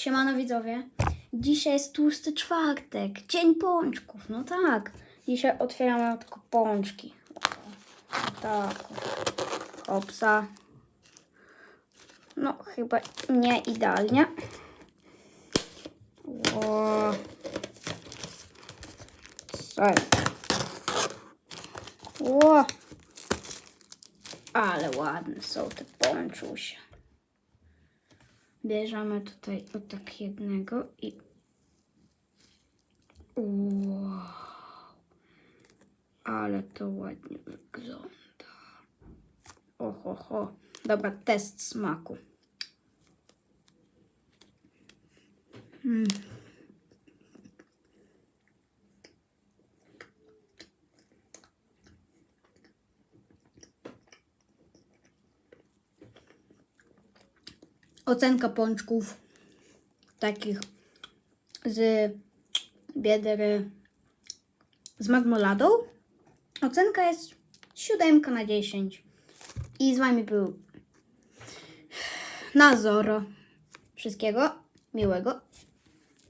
Siemano widzowie. Dzisiaj jest tłusty czwartek, dzień pączków. No tak. Dzisiaj otwieramy tylko pączki. Tak. Hopsa. No chyba nie idealnie. O. O. Ale ładne są te pączusie. Bierzemy tutaj o tak jednego i. Wow. Ale to ładnie wygląda. Oho, ho. Dobra, test smaku. Mm. Ocenka pączków takich z biedry z marmoladą. Ocenka jest 7 na 10. I z wami był Nazoro. Wszystkiego miłego.